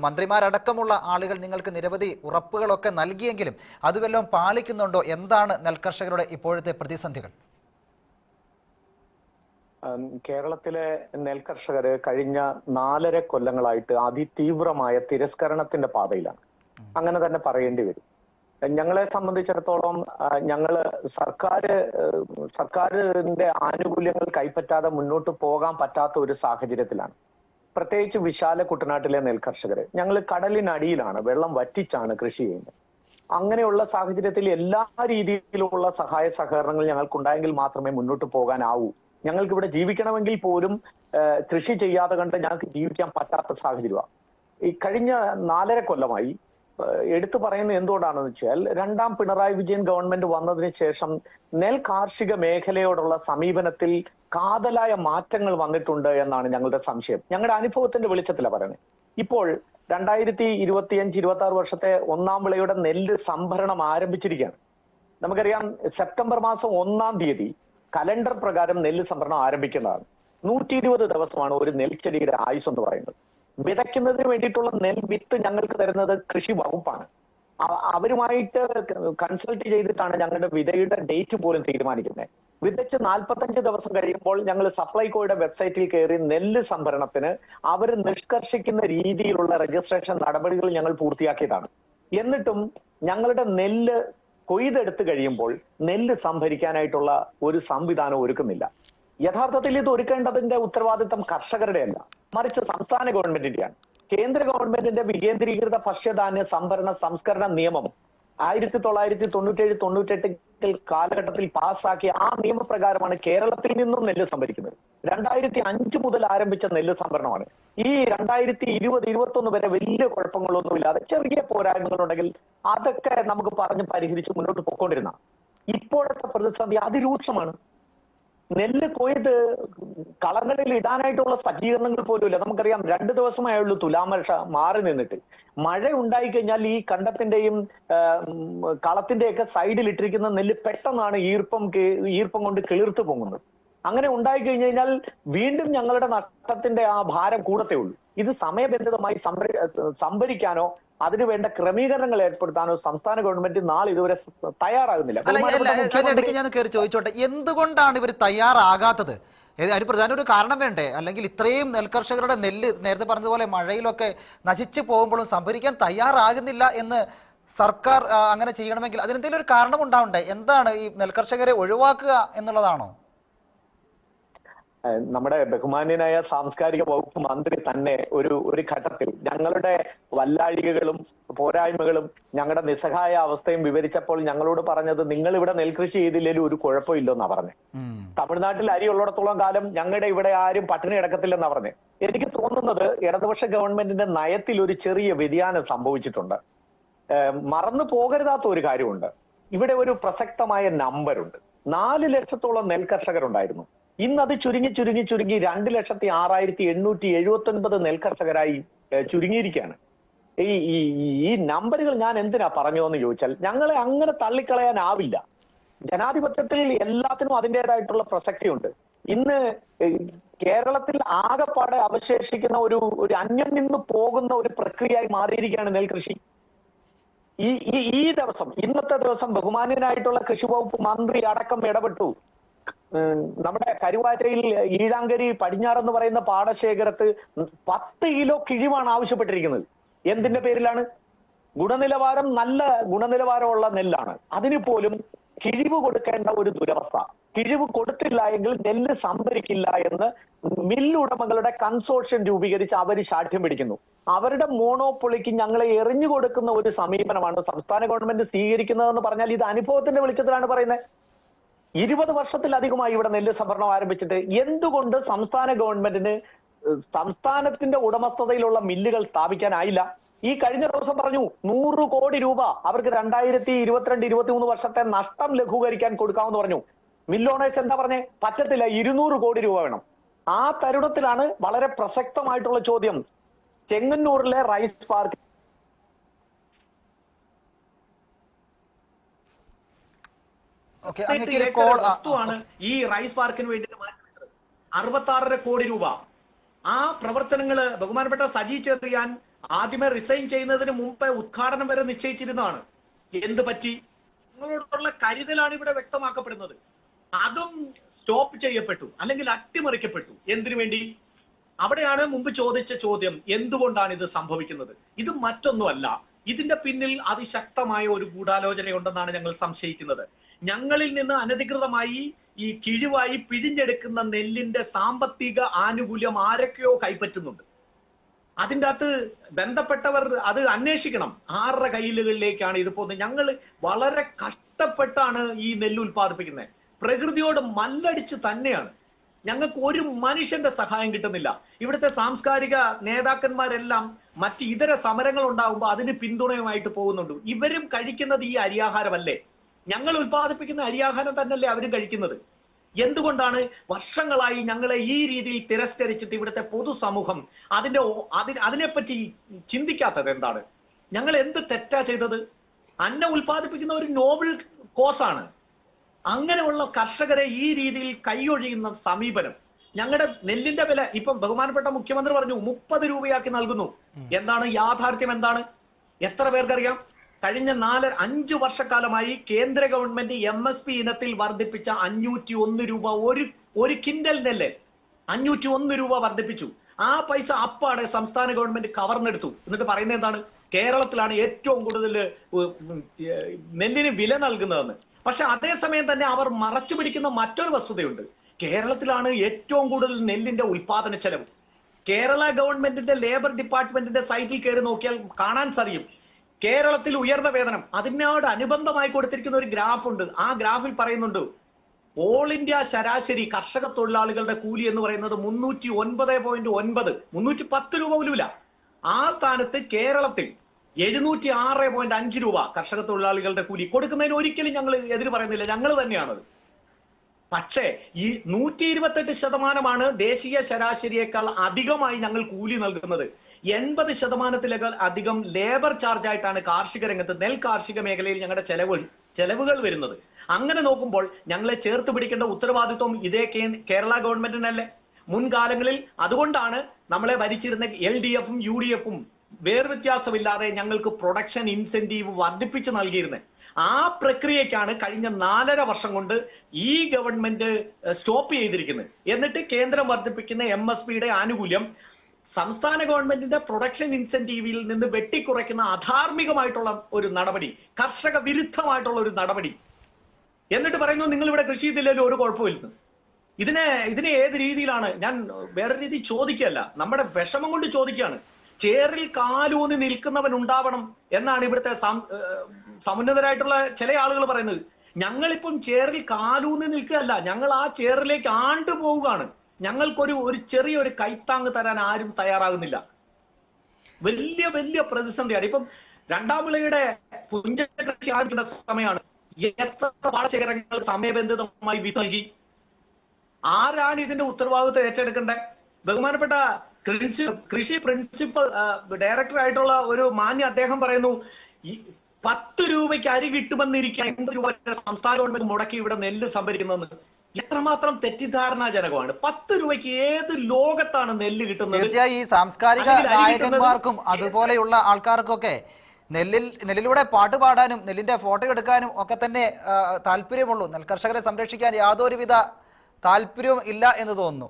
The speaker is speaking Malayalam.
മന്ത്രിമാരടക്കമുള്ള ആളുകൾ നിങ്ങൾക്ക് നിരവധി ഉറപ്പുകളൊക്കെ നൽകിയെങ്കിലും അത് വല്ലതും പാലിക്കുന്നുണ്ടോ? എന്താണ് നെൽകർഷകരുടെ ഇപ്പോഴത്തെ പ്രതിസന്ധികൾ? കേരളത്തിലെ നെൽകർഷകര് കഴിഞ്ഞ നാലര കൊല്ലങ്ങളായിട്ട് അതിതീവ്രമായ തിരസ്കരണത്തിന്റെ പാതയിലാണ്. അങ്ങനെ തന്നെ പറയേണ്ടി വരും. ഞങ്ങളെ സംബന്ധിച്ചിടത്തോളം ഞങ്ങൾ ഞങ്ങൾ സർക്കാർ സർക്കാരിന്റെ ആനുകൂല്യങ്ങൾ കൈപ്പറ്റാതെ മുന്നോട്ട് പോകാൻ പറ്റാത്ത ഒരു സാഹചര്യത്തിലാണ്. പ്രത്യേകിച്ച് വിശാല കുട്ടനാട്ടിലെ നെൽകർഷകര്. ഞങ്ങൾ കടലിനടിയിലാണ് വെള്ളം വറ്റിച്ചാണ് കൃഷി ചെയ്യുന്നത്. അങ്ങനെയുള്ള സാഹചര്യത്തിൽ എല്ലാ രീതിയിലുമുള്ള സഹായ സഹകരണങ്ങൾ ഞങ്ങൾക്കുണ്ടായെങ്കിൽ മാത്രമേ മുന്നോട്ട് പോകാനാവൂ. ഞങ്ങൾക്ക് ഇവിടെ ജീവിക്കണമെങ്കിൽ പോലും കൃഷി ചെയ്യാതെ കണ്ട് ഞങ്ങൾക്ക് ജീവിക്കാൻ പറ്റാത്ത സാഹചര്യമാണ്. ഈ കഴിഞ്ഞ നാലര കൊല്ലമായി എടുത്തു പറയുന്നത് എന്തുകൊണ്ടാണെന്ന് വെച്ചാൽ രണ്ടാം പിണറായി വിജയൻ ഗവൺമെന്റ് വന്നതിന് ശേഷം നെൽ കാർഷിക മേഖലയോടുള്ള സമീപനത്തിൽ കാതലായ മാറ്റങ്ങൾ വന്നിട്ടുണ്ട് എന്നാണ് ഞങ്ങളുടെ സംശയം. ഞങ്ങളുടെ അനുഭവത്തിന്റെ വെളിച്ചത്തിലാണ് പറയുന്നത് ഇപ്പോൾ രണ്ടായിരത്തി ഇരുപത്തിയഞ്ച് ഇരുപത്തി ആറ് വർഷത്തെ ഒന്നാം വിളയുടെ നെല്ല് സംഭരണം ആരംഭിച്ചിരിക്കുകയാണ്. നമുക്കറിയാം സെപ്റ്റംബർ മാസം ഒന്നാം തീയതി കലണ്ടർ പ്രകാരം നെല്ല് സംഭരണം ആരംഭിക്കുന്നതാണ്. നൂറ്റി ഇരുപത് ദിവസമാണ് ഒരു നെൽച്ചെടിയുടെ ആയുസ് എന്ന് പറയുന്നത്. വിതയ്ക്കുന്നതിന് വേണ്ടിയിട്ടുള്ള നെൽവിത്ത് ഞങ്ങൾക്ക് തരുന്നത് കൃഷി വകുപ്പാണ്. അവരുമായിട്ട് കൺസൾട്ട് ചെയ്തിട്ടാണ് ഞങ്ങളുടെ വിതയുടെ ഡേറ്റ് പോലും തീരുമാനിക്കുന്നത്. വിതച്ച് നാൽപ്പത്തഞ്ച് ദിവസം കഴിയുമ്പോൾ ഞങ്ങൾ സപ്ലൈകോയുടെ വെബ്സൈറ്റിൽ കയറി നെല്ല് സംഭരണത്തിന് അവർ നിഷ്കർഷിക്കുന്ന രീതിയിലുള്ള രജിസ്ട്രേഷൻ നടപടികൾ ഞങ്ങൾ പൂർത്തിയാക്കിയതാണ്. എന്നിട്ടും ഞങ്ങളുടെ നെല്ല് കൊയ്തെടുത്ത് കഴിയുമ്പോൾ നെല്ല് സംഭരിക്കാനായിട്ടുള്ള ഒരു സംവിധാനം ഒരുക്കുന്നില്ല. യഥാർത്ഥത്തിൽ ഇത് ഒരുക്കേണ്ടതിന്റെ ഉത്തരവാദിത്തം കർഷകരുടെയല്ല. മറിച്ച് സംസ്ഥാന ഗവൺമെന്റിന്റെയാണ്. കേന്ദ്ര ഗവൺമെന്റിന്റെ വികേന്ദ്രീകൃത ഭക്ഷ്യധാന്യ സംഭരണ സംസ്കരണ നിയമം ആയിരത്തി തൊള്ളായിരത്തി തൊണ്ണൂറ്റേഴ് തൊണ്ണൂറ്റെട്ട് കാലഘട്ടത്തിൽ പാസ്സാക്കിയ ആ നിയമപ്രകാരമാണ് കേരളത്തിൽ നിന്നും നെല്ല് സംഭരിക്കുന്നത്. രണ്ടായിരത്തി അഞ്ച് മുതൽ ആരംഭിച്ച നെല്ല് സംഭരണമാണ്. ഈ രണ്ടായിരത്തി ഇരുപത് ഇരുപത്തി ഒന്ന് വരെ വലിയ കുഴപ്പങ്ങളൊന്നുമില്ലാതെ ചെറിയ പോരായ്മകളുണ്ടെങ്കിൽ അതൊക്കെ നമുക്ക് പറഞ്ഞ് പരിഹരിച്ച് മുന്നോട്ട് പോയിക്കൊണ്ടിരുന്ന ഇപ്പോഴത്തെ പ്രതിസന്ധി അതിരൂക്ഷമാണ്. നെല്ല് കൊയ്ത് കളങ്ങളിൽ ഇടാനായിട്ടുള്ള സജ്ജീകരണങ്ങൾ പോലും ഇല്ല നമുക്കറിയാം രണ്ടു ദിവസമായുള്ളൂ തുലാമർഷ മാറി നിന്നിട്ട്. മഴ ഉണ്ടായി കഴിഞ്ഞാൽ ഈ കണ്ടത്തിന്റെയും കളത്തിന്റെയൊക്കെ സൈഡിൽ ഇട്ടിരിക്കുന്ന നെല്ല് പെട്ടെന്നാണ് ഈർപ്പം ഈർപ്പം കൊണ്ട് കിളിർത്തു പൊങ്ങുന്നത്. അങ്ങനെ ഉണ്ടായി കഴിഞ്ഞു കഴിഞ്ഞാൽ വീണ്ടും ഞങ്ങളുടെ നഷ്ടത്തിന്റെ ആ ഭാരം കൂടത്തേ ഉള്ളൂ. ഇത് സമയബന്ധിതമായി സംഭരി സംഭരിക്കാനോ അതിനു വേണ്ട ക്രമീകരണങ്ങൾ ഏർപ്പെടുത്താനോ സംസ്ഥാന ഗവൺമെന്റ് നാളെ ഇതുവരെ തയ്യാറാകുന്നില്ല. അതിനിടയ്ക്ക് ഞാൻ കയറി ചോദിച്ചോട്ടെ. എന്തുകൊണ്ടാണ് ഇവർ തയ്യാറാകാത്തത്? അതിന് പ്രധാന ഒരു കാരണം വേണ്ടേ? അല്ലെങ്കിൽ ഇത്രയും നെൽകർഷകരുടെ നെല്ല് നേരത്തെ പറഞ്ഞതുപോലെ മഴയിലൊക്കെ നശിച്ചു പോകുമ്പോഴും സംഭരിക്കാൻ തയ്യാറാകുന്നില്ല എന്ന് സർക്കാർ അങ്ങനെ ചെയ്യണമെങ്കിൽ അതിനെന്തെങ്കിലും ഒരു കാരണം ഉണ്ടാവണ്ടേ? എന്താണ് ഈ നെൽകർഷകരെ ഒഴിവാക്കുക എന്നുള്ളതാണോ? നമ്മുടെ ബഹുമാന്യനായ സാംസ്കാരിക വകുപ്പ് മന്ത്രി തന്നെ ഒരു ഒരു ഘട്ടത്തിൽ ഞങ്ങളുടെ വല്ലാഴികകളും പോരായ്മകളും ഞങ്ങളുടെ നിസ്സഹായ അവസ്ഥയും വിവരിച്ചപ്പോൾ ഞങ്ങളോട് പറഞ്ഞത് നിങ്ങൾ ഇവിടെ നെൽകൃഷി ചെയ്തില്ലെങ്കിലും ഒരു കുഴപ്പമില്ലെന്നാ പറഞ്ഞു. തമിഴ്നാട്ടിൽ അരി ഉള്ളിടത്തോളം കാലം ഞങ്ങളുടെ ഇവിടെ ആരും പട്ടിണി കിടക്കത്തില്ലെന്നാ പറഞ്ഞു. എനിക്ക് തോന്നുന്നത് ഇടതുപക്ഷ ഗവൺമെന്റിന്റെ നയത്തിൽ ഒരു ചെറിയ വ്യതിയാനം സംഭവിച്ചിട്ടുണ്ട്. മറന്നു പോകരുതാത്ത ഒരു കാര്യമുണ്ട്. ഇവിടെ ഒരു പ്രസക്തമായ നമ്പർ ഉണ്ട് നാല് ലക്ഷത്തോളം നെൽകർഷകരുണ്ടായിരുന്നു. ഇന്ന് അത് ചുരുങ്ങി ചുരുങ്ങി ചുരുങ്ങി രണ്ട് ലക്ഷത്തി ആറായിരത്തി എണ്ണൂറ്റി എഴുപത്തി ഒൻപത് നെൽകർഷകരായി ചുരുങ്ങിയിരിക്കുകയാണ്. ഈ ഈ നമ്പറുകൾ ഞാൻ എന്തിനാ പറഞ്ഞു എന്ന് ചോദിച്ചാൽ ഞങ്ങളെ അങ്ങനെ തള്ളിക്കളയാനാവില്ല. ജനാധിപത്യത്തിൽ എല്ലാത്തിനും അതിന്റെതായിട്ടുള്ള പ്രസക്തിയുണ്ട്. ഇന്ന് കേരളത്തിൽ ആകെപ്പാടെ അവശേഷിക്കുന്ന ഒരു ഒരു അന്യം നിന്ന് പോകുന്ന ഒരു പ്രക്രിയയായി മാറിയിരിക്കുകയാണ് നെൽകൃഷി. ഈ ഈ ദിവസം ഇന്നത്തെ ദിവസം ബഹുമാന്യനായിട്ടുള്ള കൃഷി വകുപ്പ് മന്ത്രി അടക്കം ഇടപെട്ടു. നമ്മുടെ കരുവാറ്റയിൽ ഈഴാങ്കരി പടിഞ്ഞാറെന്ന് പറയുന്ന പാടശേഖരത്ത് പത്ത് കിലോ കിഴിവാണ് ആവശ്യപ്പെട്ടിരിക്കുന്നത്. എന്തിന്റെ പേരിലാണ്? ഗുണനിലവാരം നല്ല ഗുണനിലവാരമുള്ള നെല്ലാണ്. അതിന് പോലും കിഴിവ് കൊടുക്കേണ്ട ഒരു ദുരവസ്ഥ. കിഴിവ് കൊടുത്തില്ല എങ്കിൽ നെല്ല് സംഭരിക്കില്ല എന്ന് മില്ലുടമകളുടെ കൺസോർഷ്യം രൂപീകരിച്ച് അവർ ശാഠ്യം പിടിക്കുന്നു. അവരുടെ മോണോപ്പൊളിക്ക് ഞങ്ങളെ എറിഞ്ഞു കൊടുക്കുന്ന ഒരു സമീപനമാണ് സംസ്ഥാന ഗവൺമെന്റ് സ്വീകരിക്കുന്നതെന്ന് പറഞ്ഞാൽ ഇത് അനുഭവത്തിന്റെ വെളിച്ചത്തിലാണ് പറയുന്നത്. ഇരുപത് വർഷത്തിലധികമായി ഇവിടെ നെല്ല് സംഭരണം ആരംഭിച്ചിട്ട് എന്തുകൊണ്ട് സംസ്ഥാന ഗവൺമെന്റിന് സംസ്ഥാനത്തിന്റെ ഉടമസ്ഥതയിലുള്ള മില്ലുകൾ സ്ഥാപിക്കാനായില്ല? ഈ കഴിഞ്ഞ ദിവസം പറഞ്ഞു നൂറ് കോടി രൂപ അവർക്ക് രണ്ടായിരത്തി ഇരുപത്തിരണ്ട് ഇരുപത്തി മൂന്ന് വർഷത്തെ നഷ്ടം ലഘൂകരിക്കാൻ കൊടുക്കാമെന്ന് പറഞ്ഞു. മില്ലോണേഴ്സ് എന്താ പറഞ്ഞേ? പറ്റത്തില്ല ഇരുന്നൂറ് കോടി രൂപ വേണം. ആ തരുണത്തിലാണ് വളരെ പ്രസക്തമായിട്ടുള്ള ചോദ്യം. ചെങ്ങന്നൂരിലെ റൈസ് പാർക്ക് വസ്തുവാണ് ഈ റൈസ് പാർക്കിന് വേണ്ടിയിട്ട് മാറ്റിവെച്ചത് അറുപത്തി ആറര കോടി രൂപ. ആ പ്രവർത്തനങ്ങൾ ബഹുമാനപ്പെട്ട സജി ചെറിയാൻ ആദ്യമേ റിസൈൻ ചെയ്യുന്നതിന് മുമ്പേ ഉദ്ഘാടനം വരെ നിശ്ചയിച്ചിരുന്നതാണ്. എന്ത് പറ്റി? നിങ്ങളോടുള്ള കരുതലാണ് ഇവിടെ വ്യക്തമാക്കപ്പെടുന്നത്. അതും സ്റ്റോപ്പ് ചെയ്യപ്പെട്ടു അല്ലെങ്കിൽ അട്ടിമറിക്കപ്പെട്ടു. എന്തിനു വേണ്ടി? അവിടെയാണ് മുമ്പ് ചോദിച്ച ചോദ്യം എന്തുകൊണ്ടാണ് ഇത് സംഭവിക്കുന്നത്? ഇത് മറ്റൊന്നുമല്ല. ഇതിന്റെ പിന്നിൽ അതിശക്തമായ ഒരു ഗൂഢാലോചനയുണ്ടെന്നാണ് ഞങ്ങൾ സംശയിക്കുന്നത്. ഞങ്ങളിൽ നിന്ന് അനധികൃതമായി ഈ കിഴിവായി പിഴിഞ്ഞെടുക്കുന്ന നെല്ലിന്റെ സാമ്പത്തിക ആനുകൂല്യം ആരൊക്കെയോ കൈപ്പറ്റുന്നുണ്ട്. അതിന്റെ അകത്ത് ബന്ധപ്പെട്ടവർ അത് അന്വേഷിക്കണം. ആരുടെ കയ്യിലുകളിലേക്കാണ് ഇത് പോകുന്നത്. ഞങ്ങൾ വളരെ കഷ്ടപ്പെട്ടാണ് ഈ നെല്ല് ഉൽപ്പാദിപ്പിക്കുന്നത്. പ്രകൃതിയോട് മല്ലടിച്ച് തന്നെയാണ്. ഞങ്ങൾക്ക് ഒരു മനുഷ്യന്റെ സഹായം കിട്ടുന്നില്ല. ഇവിടുത്തെ സാംസ്കാരിക നേതാക്കന്മാരെല്ലാം മറ്റ് ഇതര സമരങ്ങൾ ഉണ്ടാകുമ്പോൾ അതിന് പിന്തുണയുമായിട്ട് പോകുന്നുണ്ട്. ഇവരും കഴിക്കുന്നത് ഈ അരിയാഹാരമല്ലേ? ഞങ്ങൾ ഉൽപ്പാദിപ്പിക്കുന്ന അരിയാഹാരം തന്നെയല്ലേ അവരും കഴിക്കുന്നത്. എന്തുകൊണ്ടാണ് വർഷങ്ങളായി ഞങ്ങളെ ഈ രീതിയിൽ തിരസ്കരിച്ചിട്ട് ഇവിടുത്തെ പൊതുസമൂഹം അതിന്റെ അതിന് അതിനെപ്പറ്റി ചിന്തിക്കാത്തത് എന്താണ്? ഞങ്ങൾ എന്ത് തെറ്റാ ചെയ്തത്? അന്ന ഉൽപ്പാദിപ്പിക്കുന്ന ഒരു നോബിൾ കോസാണ് അങ്ങനെയുള്ള കർഷകരെ ഈ രീതിയിൽ കൈയൊഴിയുന്ന സമീപനം. ഞങ്ങളുടെ നെല്ലിന്റെ വില ഇപ്പം ബഹുമാനപ്പെട്ട മുഖ്യമന്ത്രി പറഞ്ഞു മുപ്പത് രൂപയാക്കി നൽകുന്നു. എന്താണ് യാഥാർത്ഥ്യം എന്താണ്? എത്ര പേർക്കറിയാം? കഴിഞ്ഞ നാല് അഞ്ച് വർഷക്കാലമായി കേന്ദ്ര ഗവൺമെന്റ് എം എസ് പി ഇനത്തിൽ വർദ്ധിപ്പിച്ച അഞ്ഞൂറ്റി ഒന്ന് രൂപ ഒരു ഒരു കിൻഡൽ നെല്ല് അഞ്ഞൂറ്റി ഒന്ന് രൂപ വർദ്ധിപ്പിച്ചു. ആ പൈസ അപ്പാടെ സംസ്ഥാന ഗവൺമെന്റ് കവർന്നെടുത്തു. എന്നിട്ട് പറയുന്നത് എന്താണ്? കേരളത്തിലാണ് ഏറ്റവും കൂടുതൽ നെല്ലിന് വില നൽകുന്നതെന്ന്. പക്ഷെ അതേസമയം തന്നെ അവർ മറച്ചു പിടിക്കുന്ന മറ്റൊരു വസ്തുതയുണ്ട്. കേരളത്തിലാണ് ഏറ്റവും കൂടുതൽ നെല്ലിന്റെ ഉൽപാദന ചെലവ്. കേരള ഗവൺമെന്റിന്റെ ലേബർ ഡിപ്പാർട്ട്മെന്റിന്റെ സൈറ്റിൽ കയറി നോക്കിയാൽ കാണാൻ സാധിക്കും. കേരളത്തിൽ ഉയർന്ന വേതനം. അതിനോട് അനുബന്ധമായി കൊടുത്തിരിക്കുന്ന ഒരു ഗ്രാഫ് ഉണ്ട്. ആ ഗ്രാഫിൽ പറയുന്നുണ്ട് ഓൾ ഇന്ത്യ ശരാശരി കർഷക തൊഴിലാളികളുടെ കൂലി എന്ന് പറയുന്നത് മുന്നൂറ്റി ഒൻപത് പോയിന്റ് ഒൻപത് മുന്നൂറ്റി പത്ത് രൂപ പോലുമില്ല. ആ സ്ഥാനത്ത് കേരളത്തിൽ എഴുന്നൂറ്റി ആറ് പോയിന്റ് അഞ്ച് രൂപ കർഷക തൊഴിലാളികളുടെ കൂലി കൊടുക്കുന്നതിന് ഒരിക്കലും ഞങ്ങൾ എതിര് പറയുന്നില്ല. ഞങ്ങൾ തന്നെയാണത്. പക്ഷേ ഈ നൂറ്റി ഇരുപത്തെട്ട് ശതമാനമാണ് ദേശീയ ശരാശരിയേക്കാൾ അധികമായി ഞങ്ങൾ കൂലി നൽകുന്നത്. എൺപത് ശതമാനത്തിലേക്കാൾ അധികം ലേബർ ചാർജ് ആയിട്ടാണ് കാർഷിക രംഗത്ത് നെൽ കാർഷിക മേഖലയിൽ ഞങ്ങളുടെ ചെലവ് ചെലവുകൾ വരുന്നത്. അങ്ങനെ നോക്കുമ്പോൾ ഞങ്ങളെ ചേർത്ത് പിടിക്കേണ്ട ഉത്തരവാദിത്വം ഇതേ കേരള ഗവൺമെന്റിനല്ലേ മുൻകാലങ്ങളിൽ അതുകൊണ്ടാണ് നമ്മളെ ഭരിച്ചിരുന്ന എൽ ഡി എഫും യു ഡി എഫും വേർവ്യത്യാസമില്ലാതെ ഞങ്ങൾക്ക് പ്രൊഡക്ഷൻ ഇൻസെന്റീവ് വർദ്ധിപ്പിച്ച് നൽകിയിരുന്നത് ആ പ്രക്രിയക്കാണ് കഴിഞ്ഞ നാലര വർഷം കൊണ്ട് ഈ ഗവൺമെന്റ് സ്റ്റോപ്പ് ചെയ്തിരിക്കുന്നത് എന്നിട്ട് കേന്ദ്രം വർദ്ധിപ്പിക്കുന്ന എം എസ് പിയുടെ ആനുകൂല്യം സംസ്ഥാന ഗവൺമെന്റിന്റെ പ്രൊഡക്ഷൻ ഇൻസെന്റീവിൽ നിന്ന് വെട്ടിക്കുറയ്ക്കുന്ന അധാർമികമായിട്ടുള്ള ഒരു നടപടി കർഷക വിരുദ്ധമായിട്ടുള്ള ഒരു നടപടി. എന്നിട്ട് പറയുന്നു നിങ്ങൾ ഇവിടെ കൃഷി ചെയ്തില്ലല്ലോ ഒരു കുഴപ്പമില്ലെന്ന് ഇതിനെ ഇതിനെ ഏത് രീതിയിലാണ് ഞാൻ വേറെ രീതി ചോദിക്കല്ല നമ്മുടെ വിഷമം കൊണ്ട് ചോദിക്കുകയാണ്. ചേറിൽ കാലൂന്നി നിൽക്കുന്നവൻ ഉണ്ടാവണം എന്നാണ് ഇവിടുത്തെ സമുന്നതരായിട്ടുള്ള ചില ആളുകൾ പറയുന്നത്. ഞങ്ങളിപ്പം ചേറിൽ കാലൂന്നി നിൽക്കുകയല്ല ഞങ്ങൾ ആ ചേറിലേക്ക് ആണ്ടു പോവുകയാണ് ഞങ്ങൾക്കൊരു ഒരു ചെറിയൊരു കൈത്താങ് തരാൻ ആരും തയ്യാറാകുന്നില്ല. വലിയ വലിയ പ്രതിസന്ധിയാണ്. ഇപ്പം രണ്ടാം വിളയുടെ പുഞ്ച കൃഷി ആരംഭിക്കുന്ന സമയമാണ്. എത്ര പാടശേഖരങ്ങൾ സമയബന്ധിതമായി വിത്ത് നൽകി? ആരാണ് ഇതിന്റെ ഉത്തരവാദിത്വം ഏറ്റെടുക്കേണ്ടത്? ബഹുമാനപ്പെട്ട കൃഷി കൃഷി പ്രിൻസിപ്പൽ ഡയറക്ടർ ആയിട്ടുള്ള ഒരു മാന്യ അദ്ദേഹം പറയുന്നു പത്ത് രൂപയ്ക്ക് അരി കിട്ടുമെന്നിരിക്കാൻ എന്ത് രൂപ സംസ്ഥാന ഗവൺമെന്റ് മുടക്കി ഇവിടെ നെല്ല് സംഭരിക്കുന്നതെന്ന്. എത്രമാത്രം തെറ്റിദ്ധാരണാജനകമാണ്. പത്ത് രൂപയ്ക്ക് ഏത് ലോകത്താണ് നെല്ല് കിട്ടുന്നത്? തീർച്ചയായും ഈ സാംസ്കാരിക നായകന്മാർക്കും അതുപോലെയുള്ള ആൾക്കാർക്കൊക്കെ നെല്ലിൽ നെല്ലിലൂടെ പാട്ട് പാടാനും നെല്ലിന്റെ ഫോട്ടോ എടുക്കാനും ഒക്കെ തന്നെ താല്പര്യമുള്ളൂ. നെൽകർഷകരെ സംരക്ഷിക്കാൻ യാതൊരുവിധ താല്പര്യവും ഇല്ല എന്ന് തോന്നുന്നു.